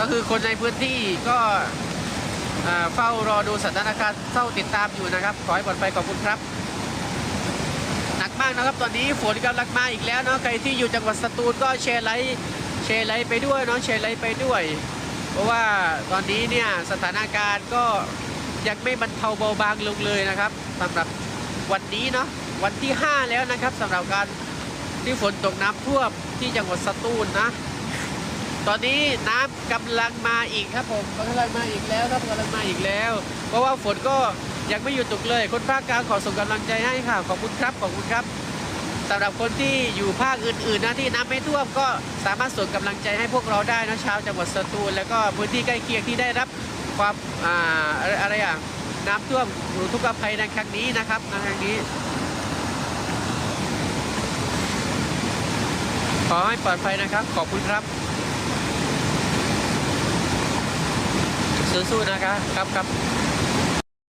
ก็คือคนในพื้นที่ก็เฝ้ารอดูสถานการณ์เฝ้าติดตามอยู่นะครับ ขอให้ปลอดภัยขอบคุณครับ หนักมากนะครับตอนนี้ฝนกำลังมาอีกแล้วเนาะใครที่อยู่จังหวัดสตูลก็แชร์ไลค์แชร์ไลค์ไปด้วยเนาะแชร์ไลค์ไปด้วย เพราะว่าตอนนี้เนี่ยสถานการณ์ก็ยังไม่บรรเทาเบาบางลงเลยนะครับสำหรับวันนี้เนาะวันที่ 5 แล้วนะครับสำหรับการที่ฝนตกน้ำท่วมที่จังหวัดสตูลนะ ตอนนี้น้ำกำลังมาอีกครับผมกำลังมาอีกแล้วครับกำลังมาอีกแล้ว เพราะว่าฝนก็ยังไม่หยุดตกเลย คนภาคกลางขอส่งกำลังใจให้ค่ะขอบคุณครับขอบคุณครับสำหรับคนที่อยู่ภาคอื่นๆนะที่น้ำไม่ท่วมก็สามารถส่งกำลังใจให้พวกเราได้นะชาวจังหวัดสตูลแล้วก็พื้นที่ใกล้เคียงที่ได้รับความอ่าอะไรอะไรอะน้ำท่วมอุทุกภัยในครั้งนี้นะครับในครั้งนี้ขอให้ปลอดภัยนะครับ ขอบคุณครับ สู้ๆนะครับครับครับ